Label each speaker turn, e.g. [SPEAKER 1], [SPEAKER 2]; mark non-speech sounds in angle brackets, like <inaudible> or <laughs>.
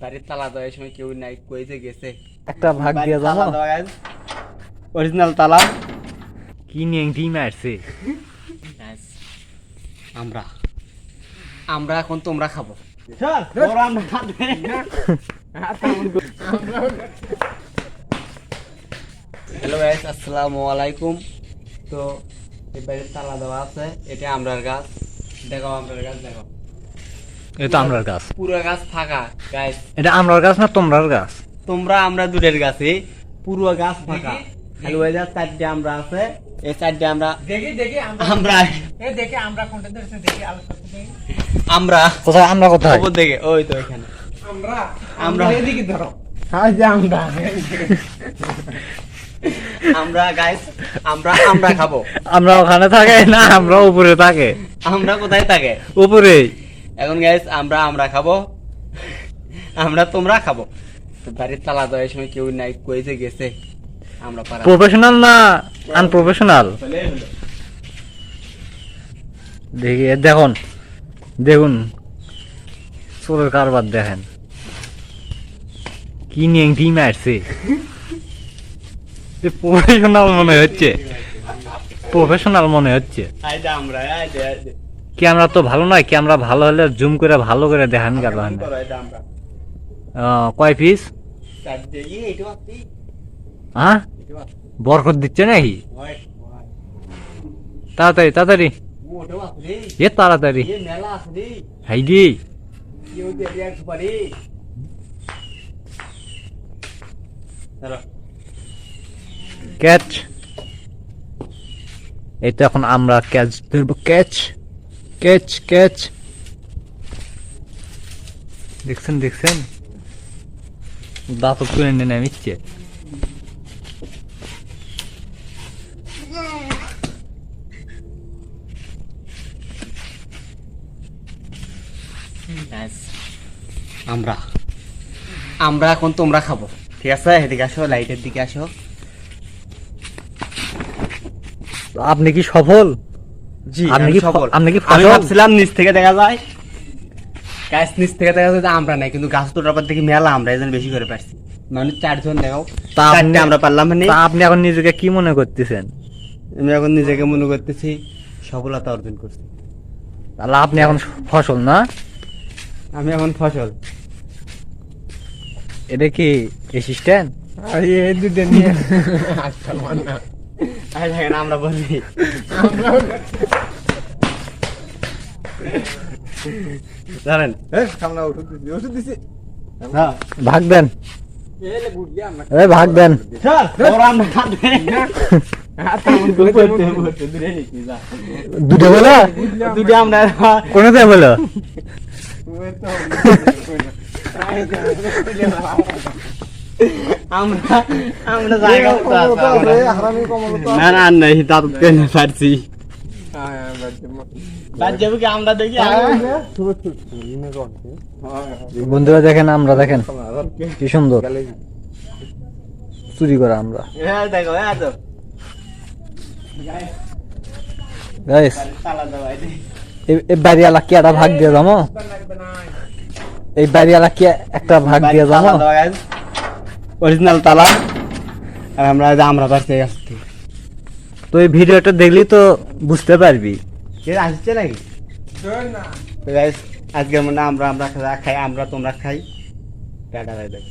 [SPEAKER 1] বাড়ির তালা দেওয়ার সময় কেউ নাই কই যে গেছে?
[SPEAKER 2] একটা ভাগ দিয়ে যাব।
[SPEAKER 1] অরিজিনাল তালা।
[SPEAKER 2] কি নিয়ে মারছে?
[SPEAKER 1] আমরা। আমরা এখন তোমরা খাব। হ্যালো গাইস আসসালামু আলাইকুম। তো এই বাড়ির তালা দেওয়া আছে এটা আমরার গাছ। দেখো আমরার গাছ দেখো
[SPEAKER 2] এটা আমরার গাছ।
[SPEAKER 1] পুরো গাছ ফাঁকা গাইস
[SPEAKER 2] এটা আমরার গাছ না তোমরার গাছ?
[SPEAKER 1] তোমরা আমরা দূরের গাছে পুরো গাছ ফাঁকা। খালি ওই যা চারটে আমরা আছে এই চারটে আমরা
[SPEAKER 3] দেখি দেখি আমরা
[SPEAKER 1] আমরা
[SPEAKER 3] দেখি আমরা কোনটা ধরেছে দেখি
[SPEAKER 1] আমরা
[SPEAKER 2] কোথায়? আমরা কোথায়?
[SPEAKER 1] খবর দেখে ওই তো এখানে।
[SPEAKER 3] আমরা
[SPEAKER 1] আমরা-
[SPEAKER 3] এদিকে ধরো। হ্যাঁ যে আমরা।
[SPEAKER 1] আমরা গাইস আমরা আমরা খাব।
[SPEAKER 2] আমরা ওখানে থাকে না আমরা উপরে থাকে।
[SPEAKER 1] আমরা কোথায় থাকে?
[SPEAKER 2] উপরে
[SPEAKER 1] এখন গাইস আমরা আমরা খাব। আমরা তোমরা খাব। তো বাড়ির তালা দেওয়ার সময় কেউ নাই কই যে গেছে আমরা পারা
[SPEAKER 2] প্রফেশনাল না আনপ্রফেশনাল দেখি দেখুন দেখুন। চোরের কারবার দেখেন। কি নিয়ে মারছে প্রফেশনাল মনে হচ্ছে। প্রফেশনাল মনে হচ্ছে।
[SPEAKER 1] আইডা আমরা আইডা আইডা
[SPEAKER 2] ক্যামেরা তো ভালো নয় ক্যামেরা ভালো হলে জুম করে ভালো করে দেখান গেল কয় পিস
[SPEAKER 1] চারটে ই এইটা আপনি
[SPEAKER 2] হ্যাঁ? বরকত দিচ্ছে নাকি? তাড়াতাড়ি তাড়াতাড়ি। এ তাড়াতাড়ি। হাইডি
[SPEAKER 1] ধরো।
[SPEAKER 2] ক্যাচ। এই তো এখন আমরা ক্যাচ ধরবো ক্যাচ। ক্যাচ ক্যাচ দেখছেন দেখছেন? দাঁত তুলে নামিচ্ছে
[SPEAKER 1] Guys, আমরা। আমরা এখন তোমরা খাব। ঠিক আছে এদিকে আসো লাইটের দিকে আসো।
[SPEAKER 2] আপনি কি সফল?
[SPEAKER 1] জি
[SPEAKER 2] আপনি
[SPEAKER 1] আমি
[SPEAKER 2] কি আপনি কি
[SPEAKER 1] আমি ভাবছিলাম নিচ থেকে দেখা যায়। গাছ নিচ থেকে দেখা যায় আমরা নাই কিন্তু গাছ তোটার পর থেকে মেলা আমরা এজন বেশি করে পারছি। মানে চারজন দেখাও। চারটে আমরা পারলাম মানে
[SPEAKER 2] আপনি এখন নিজেকে কি মনে করতেছেন?
[SPEAKER 1] আমি এখন নিজেকে মনে করতেছি সফলতা অর্জন করছি।
[SPEAKER 2] তাহলে আপনি এখন ফসল না?
[SPEAKER 1] আমি এখন ফসল।
[SPEAKER 2] এটা কি অ্যাসিস্ট্যান্ট
[SPEAKER 3] আর দুটো নিয়ে <laughs> আজকাল মান্না
[SPEAKER 1] আর দেখেন আমরা বলি। জানেন?
[SPEAKER 3] এই সামনে ওষুধ দিছি ওষুধ দিছি।
[SPEAKER 2] ভাগ দেন। এ ভাগ দেন। দুটো বলো?
[SPEAKER 1] দুটো আমরা
[SPEAKER 2] কোনটা বলো? বন্ধুরা দেখেন আমরা দেখেন কি সুন্দর চুরি করা আমরা এই বাড়িওয়ালা কি একটা ভাগ দিয়ে যাব এই বাড়িওয়ালা কি একটা ভাগ দিয়ে যাব?
[SPEAKER 1] অরিজিনাল তালা। আর আমরা আমরা পারছি আসছি।
[SPEAKER 2] তো এই ভিডিওটা দেখলি তো বুঝতে পারবি।
[SPEAKER 1] কে আসছে নাকি? আজকের মনে আমরা আমরা খাই আমরা তোমরা খাই। Tata bye bye